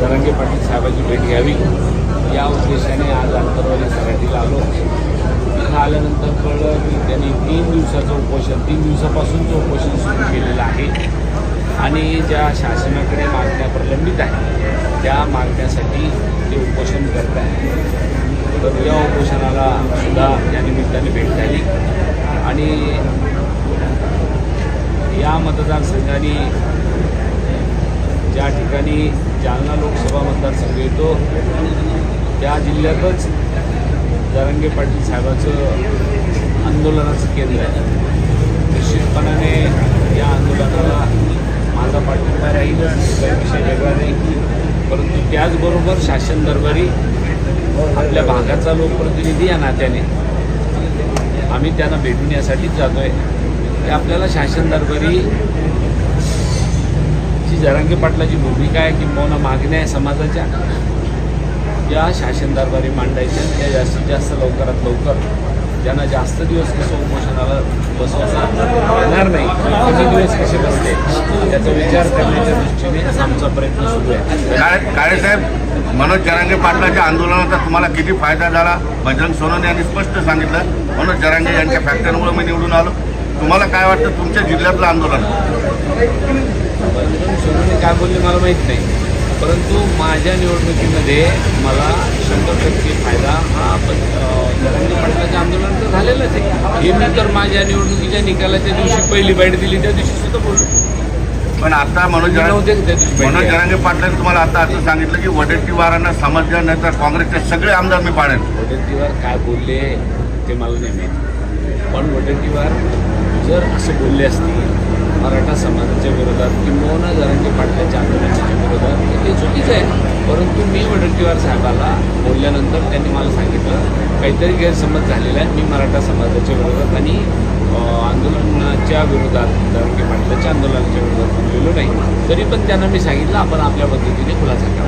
जरांगे पाटील साहेबांची भेट घ्यावी. या उद्देशाने आज आंतरवाली सराठीला आलो. इथं आल्यानंतर कळलं की त्यांनी तीन दिवसाचं उपोषण तीन दिवसापासूनचं उपोषण सुरू केलेलं आहे. आणि ज्या शासनाकडे मागण्या प्रलंबित आहेत त्या मागण्यासाठी ते उपोषण करत आहे तर या उपोषणाला सुद्धा या निमित्ताने भेट झाली. आणि या मतदारसंघाने ज्या ठिकाणी जालना लोकसभा मतदारसंघ येतो त्या जिल्ह्यातच जरंगे पाटील साहेबाचं आंदोलनाचं केंद्र आहे. निश्चितपणाने या आंदोलनाला माझा पाठिंबा राहील काही विषय वेगळा नाही परंतु त्याचबरोबर शासन दरबारी आपल्या भागाचा लोकप्रतिनिधी या नात्याने आम्ही त्यांना भेटून यासाठीच जातो आहे की आपल्याला शासन दरबारी जी जरांगे पाटलाची भूमिका आहे किंबहुना मागण्या आहे समाजाच्या? या शासन दरबारी मांडायच्या त्या जास्तीत जास्त लवकरात लवकर ज्यांना जास्त दिवस कसं उपोषणाला बसवता येणार नाही किती दिवस कसे बसले त्याचा विचार करण्याच्या दृष्टीने आमचा प्रयत्न सुरू आहे. काळे काळेसाहेब मनोज जरांगे पाटलाच्या आंदोलनाचा तुम्हाला किती फायदा झाला? भजन सोनवणे यांनी स्पष्ट सांगितलं. मनोज जरांगे यांच्या फॅक्टरीमुळे मी निवडून आलो. तुम्हाला काय वाटतं तुमच्या जिल्ह्यातलं आंदोलन? सोनवणे काय बोलले मला माहीत नाही. परंतु माझ्या निवडणुकीमध्ये मला शंभर टक्के फायदा हा पण जरांगे पाटलाच्या आंदोलन तर झालेलंच आहे. हे मी तर माझ्या निवडणुकीच्या निकालाच्या दिवशी पहिली बाईट दिली त्या दिवशी सुद्धा बोललो. पण आता मनोज मनोज जरांगे पाटलांनी तुम्हाला आता असं सांगितलं की वडेट्टीवारांना समजल्या नाही तर काँग्रेसचे सगळे आमदार मी पाडेन. वडेट्टीवार काय बोलले ते मला नाही माहीत. पण वडेट्टीवार जर असं बोलले असतील मराठा समाजाच्या विरोधात किंबहुना जरांगे पाटलाच्या आंदोलनाच्या विरोधात हे ते चुकीचं आहे. परंतु मी वडट्टीवार साहेबाला बोलल्यानंतर त्यांनी मला सांगितलं काहीतरी गैरसमज झालेला आहे. मी मराठा समाजाच्या विरोधात आणि आंदोलनाच्या विरोधात जरांगे पाटलाच्या आंदोलनाच्या विरोधात बोललेलो नाही. तरी पण त्यांना मी सांगितलं आपण आपल्या पद्धतीने खुलासा करा.